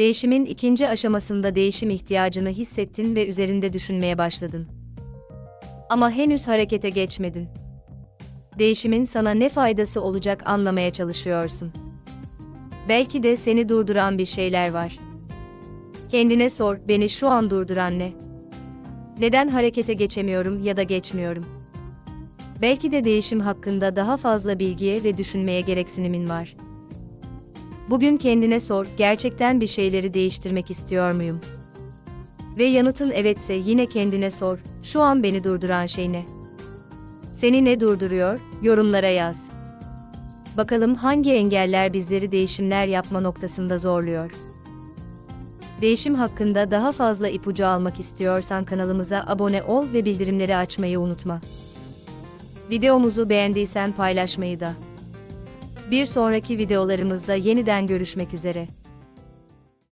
Değişimin ikinci aşamasında değişim ihtiyacını hissettin ve üzerinde düşünmeye başladın. Ama henüz harekete geçmedin. Değişimin sana ne faydası olacak anlamaya çalışıyorsun. Belki de seni durduran bir şeyler var. Kendine sor, beni şu an durduran ne? Neden harekete geçemiyorum ya da geçmiyorum? Belki de değişim hakkında daha fazla bilgiye ve düşünmeye gereksinimin var. Bugün kendine sor, gerçekten bir şeyleri değiştirmek istiyor muyum? Ve yanıtın evetse yine kendine sor, şu an beni durduran şey ne? Seni ne durduruyor? Yorumlara yaz. Bakalım hangi engeller bizleri değişimler yapma noktasında zorluyor? Değişim hakkında daha fazla ipucu almak istiyorsan kanalımıza abone ol ve bildirimleri açmayı unutma. Videomuzu beğendiysen paylaşmayı da. Bir sonraki videolarımızda yeniden görüşmek üzere.